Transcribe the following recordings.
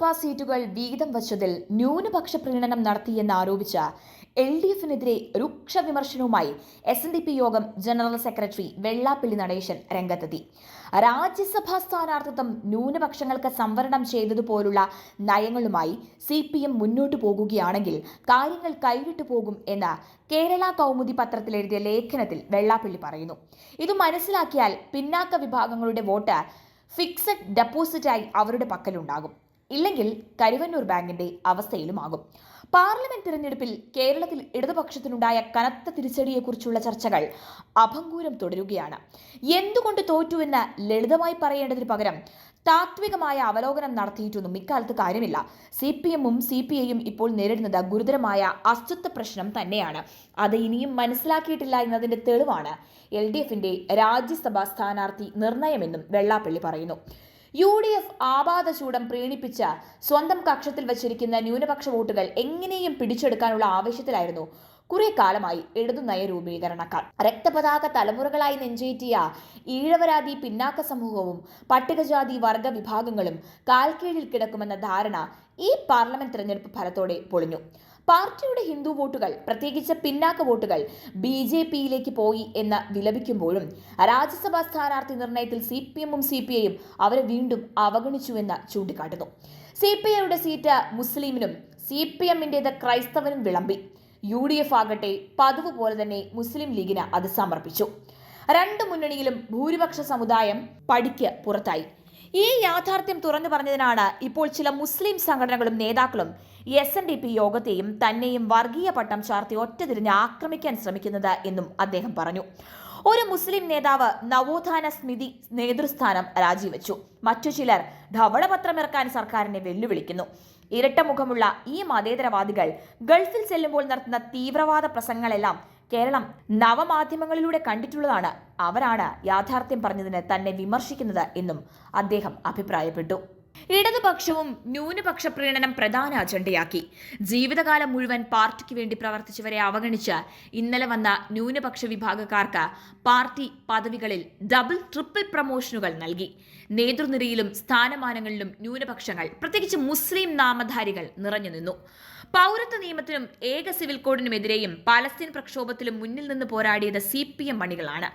രാജ്യസഭാ സീറ്റുകൾ വീതം വച്ചതിൽ ന്യൂനപക്ഷ പ്രീണനം നടത്തിയെന്നാരോപിച്ച എൽ ഡി എഫിനെതിരെ രൂക്ഷ വിമർശനവുമായി എസ് എൻ ഡി പി യോഗം ജനറൽ സെക്രട്ടറി വെള്ളാപ്പള്ളി നടേശൻ രംഗത്തെത്തി. രാജ്യസഭാ സ്ഥാനാർത്ഥിത്വം ന്യൂനപക്ഷങ്ങൾക്ക് സംവരണം ചെയ്തതുപോലുള്ള നയങ്ങളുമായി സി പി എം മുന്നോട്ടു പോകുകയാണെങ്കിൽ കാര്യങ്ങൾ കൈവിട്ടു പോകും എന്ന് കേരള കൗമുദി പത്രത്തിൽ എഴുതിയ ലേഖനത്തിൽ വെള്ളാപ്പള്ളി പറയുന്നു. ഇത് മനസ്സിലാക്കിയാൽ പിന്നാക്ക വിഭാഗങ്ങളുടെ വോട്ട് ഫിക്സഡ് ഡെപ്പോസിറ്റായി അവരുടെ പക്കലുണ്ടാകും. ഇല്ലെങ്കിൽ കരുവന്നൂർ ബാങ്കിന്റെ അവസ്ഥയിലുമാകും. പാർലമെന്റ് തിരഞ്ഞെടുപ്പിൽ കേരളത്തിൽ ഇടതുപക്ഷത്തിനുണ്ടായ കനത്ത തിരിച്ചടിയെക്കുറിച്ചുള്ള ചർച്ചകൾ അഭംഗൂരം തുടരുകയാണ്. എന്തുകൊണ്ട് തോറ്റുവെന്ന് ലളിതമായി പറയേണ്ടതിന് പകരം താത്വികമായ അവലോകനം നടത്തിയിട്ടൊന്നും ഇക്കാലത്ത് കാര്യമില്ല. സി പി എമ്മും സി പി ഐയും ഇപ്പോൾ നേരിടുന്നത് ഗുരുതരമായ അസ്തിത്വ പ്രശ്നം തന്നെയാണ്. അത് ഇനിയും മനസ്സിലാക്കിയിട്ടില്ല എന്നതിന്റെ തെളിവാണ് എൽ ഡി എഫിന്റെ രാജ്യസഭാ സ്ഥാനാർത്ഥി നിർണയമെന്നും വെള്ളാപ്പള്ളി പറയുന്നു. യു ഡി എഫ് ആപാദചൂടം പ്രീണിപ്പിച്ച സ്വന്തം കക്ഷത്തിൽ വച്ചിരിക്കുന്ന ന്യൂനപക്ഷ വോട്ടുകൾ എങ്ങനെയും പിടിച്ചെടുക്കാനുള്ള ആവശ്യത്തിലായിരുന്നു. കുറെ കാലമായി ഇടതു നയ രൂപീകരണക്കാർ. രക്തപതാക തലമുറകളായി നെഞ്ചേറ്റിയ ഈഴവരാതി പിന്നാക്ക സമൂഹവും പട്ടികജാതി വർഗ വിഭാഗങ്ങളും കാൽക്കീഴിൽ കിടക്കുമെന്ന ധാരണ ഈ പാർലമെന്റ് തെരഞ്ഞെടുപ്പ് ഫലത്തോടെ പൊളിഞ്ഞു. പാർട്ടിയുടെ ഹിന്ദു വോട്ടുകൾ പ്രത്യേകിച്ച് പിന്നാക്ക വോട്ടുകൾ ബി ജെ പിയിലേക്ക് പോയി എന്ന് വിലപിക്കുമ്പോഴും രാജ്യസഭാ സ്ഥാനാർത്ഥി നിർണയത്തിൽ സി പി എമ്മും സി പി ഐയും അവരെ വീണ്ടും അവഗണിച്ചുവെന്ന് ചൂണ്ടിക്കാട്ടുന്നു. സി പി ഐയുടെ സീറ്റ് മുസ്ലിമിനും സി പി എമ്മിന്റേത് ക്രൈസ്തവനും വിളമ്പി. യു ഡി എഫ് ആകട്ടെ പതിവ് പോലെ തന്നെ മുസ്ലിം ലീഗിന് അത് സമർപ്പിച്ചു. രണ്ട് മുന്നണിയിലും ഭൂരിപക്ഷ സമുദായം പടിക്ക് പുറത്തായി. ഈ യാഥാർത്ഥ്യം തുറന്നു പറഞ്ഞതിനാണ് ഇപ്പോൾ ചില മുസ്ലിം സംഘടനകളും നേതാക്കളും എസ് എൻ ഡി പി യോഗത്തെയും തന്നെയും വർഗീയ പട്ടം ചാർത്തി ഒറ്റതിരിഞ്ഞ് ആക്രമിക്കാൻ ശ്രമിക്കുന്നത് എന്നും അദ്ദേഹം പറഞ്ഞു. ഒരു മുസ്ലിം നേതാവ് നവോത്ഥാന സ്മിതി നേതൃസ്ഥാനം രാജിവെച്ചു. മറ്റു ചിലർ ധവളപത്രമിറക്കാൻ സർക്കാരിനെ വെല്ലുവിളിക്കുന്നു. ഇരട്ടമുഖമുള്ള ഈ മതേതരവാദികൾ ഗൾഫിൽ ചെല്ലുമ്പോൾ നടത്തുന്ന തീവ്രവാദ പ്രസംഗങ്ങളെല്ലാം കേരളം നവമാധ്യമങ്ങളിലൂടെ കണ്ടിട്ടുള്ളതാണ്. അവരാണ് യാഥാർത്ഥ്യം പറഞ്ഞതിന് തന്നെ വിമർശിക്കുന്നത് എന്നും അദ്ദേഹം അഭിപ്രായപ്പെട്ടു. ഇടതുപക്ഷവും ന്യൂനപക്ഷ പ്രീണനം പ്രധാന അജണ്ടയാക്കി. ജീവിതകാലം മുഴുവൻ പാർട്ടിക്ക് വേണ്ടി പ്രവർത്തിച്ചവരെ അവഗണിച്ച് ഇന്നലെ വന്ന ന്യൂനപക്ഷ വിഭാഗക്കാർക്ക് പാർട്ടി പദവികളിൽ ഡബിൾ ട്രിപ്പിൾ പ്രമോഷനുകൾ നൽകി. നേതൃനിരയിലും സ്ഥാനമാനങ്ങളിലും ന്യൂനപക്ഷങ്ങൾ പ്രത്യേകിച്ച് മുസ്ലിം നാമധാരികൾ നിറഞ്ഞു നിന്നു. പൗരത്വ നിയമത്തിനും ഏക സിവിൽ കോഡിനുമെതിരെയും പാലസ്തീൻ പ്രക്ഷോഭത്തിലും മുന്നിൽ നിന്ന് പോരാടിയത് സി പി എം മണികളാണ്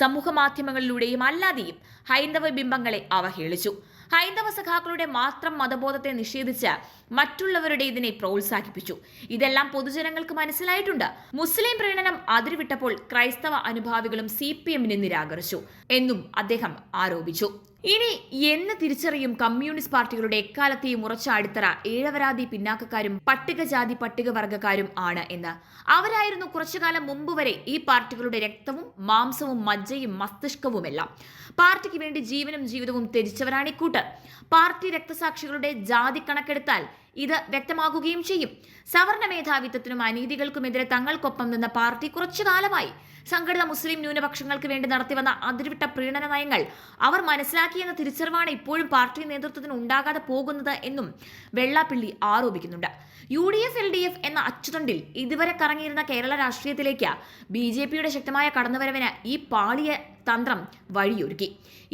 സമൂഹ മാധ്യമങ്ങളിലൂടെയും അല്ലാതെയും ഹൈന്ദവ ബിംബങ്ങളെ അവഹേളിച്ചു. ഹൈന്ദവ സഖാക്കളുടെ മാത്രം മതബോധത്തെ നിഷേധിച്ച് മറ്റുള്ളവരുടെ ഇതിനെ പ്രോത്സാഹിപ്പിച്ചു. ഇതെല്ലാം പൊതുജനങ്ങൾക്ക് മനസ്സിലായിട്ടുണ്ട്. മുസ്ലിം പ്രീണനം അതിരുവിട്ടപ്പോൾ ക്രൈസ്തവ അനുഭാവികളും സി പി എമ്മിനെ നിരാകരിച്ചു. എന്നും അദ്ദേഹം ആരോപിച്ചു. ഇനി എന്ന് തിരിച്ചറിയും കമ്മ്യൂണിസ്റ്റ് പാർട്ടികളുടെ എക്കാലത്തെയും ഉറച്ച അടിത്തറ ഏഴവരാതി പിന്നാക്കക്കാരും പട്ടികജാതി പട്ടികവർഗക്കാരും ആണ് എന്ന്. അവരായിരുന്നു കുറച്ചുകാലം മുമ്പ് വരെ ഈ പാർട്ടികളുടെ രക്തവും മാംസവും മജ്ജയും മസ്തിഷ്കവുമെല്ലാം. പാർട്ടിക്ക് വേണ്ടി ജീവനും ജീവിതവും ത്യജിച്ചവരാണ് ഇക്കൂട്ട് പാർട്ടി രക്തസാക്ഷികളുടെ ജാതി കണക്കെടുത്താൽ ഇത് വ്യക്തമാക്കുകയും ചെയ്യും. സവർണ മേധാവിത്വത്തിനും അനീതികൾക്കുമെതിരെ തങ്ങൾക്കൊപ്പം നിന്ന പാർട്ടി കുറച്ചു കാലമായി സംഘടിത മുസ്ലിം ന്യൂനപക്ഷങ്ങൾക്ക് വേണ്ടി നടത്തിവന്ന അതിർവിട്ട പ്രീണന നയങ്ങൾ അവർ മനസ്സിലാക്കിയെന്ന തിരിച്ചറിവാണ് ഇപ്പോഴും പാർട്ടി നേതൃത്വത്തിന് ഉണ്ടാകാതെ പോകുന്നത് എന്നും Vellappally ആരോപിക്കുന്നുണ്ട്. U D F L D F എന്ന അച്ചുതണ്ടിൽ ഇതുവരെ കറങ്ങിയിരുന്ന കേരള രാഷ്ട്രീയത്തിലേക്ക് ബി ജെ പിയുടെ ശക്തമായ കടന്നുവരവിന് ഈ പാളിയ തന്ത്രം വഴിയൊരുക്കി.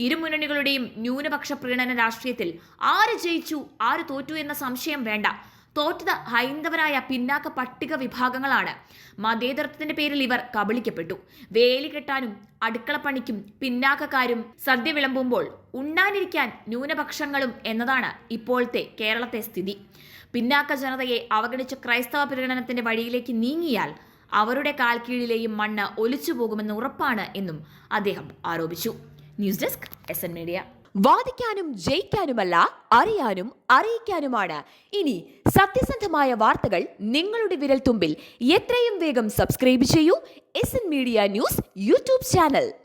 ഇരുമുന്നണികളുടെയും ന്യൂനപക്ഷ പ്രീണന രാഷ്ട്രീയത്തിൽ ആര് ജയിച്ചു ആര് തോറ്റു എന്ന സംശയം വേണ്ട. തോറ്റത് ഹൈന്ദവരായ പിന്നാക്ക പട്ടിക വിഭാഗങ്ങളാണ്. മതേതരത്വത്തിന്റെ പേരിൽ ഇവർ കബളിക്കപ്പെട്ടു. വേലി കെട്ടാനും അടുക്കളപ്പണിക്കും പിന്നാക്കക്കാരും സദ്യ വിളമ്പുമ്പോൾ ഉണ്ണാനിരിക്കാൻ ന്യൂനപക്ഷങ്ങളും എന്നതാണ് ഇപ്പോഴത്തെ കേരളത്തെ സ്ഥിതി. പിന്നാക്ക ജനതയെ അവഗണിച്ച ക്രൈസ്തവ പ്രകടനത്തിന്റെ വഴിയിലേക്ക് നീങ്ങിയാൽ അവരുടെ കാൽക്കീഴിലെയും മണ്ണ് ഒലിച്ചു പോകുമെന്ന് ഉറപ്പാണ് എന്നും അദ്ദേഹം ആരോപിച്ചു. News desk S N media. വാദിക്കാനും ജയിക്കാനുമല്ല അറിയാനും അറിയിക്കാനുമാണ്. ഇനി സത്യസന്ധമായ വാർത്തകൾ നിങ്ങളുടെ വിരൽത്തുമ്പിൽ എത്രയും വേഗം സബ്സ്ക്രൈബ് ചെയ്യൂ S media news YouTube channel.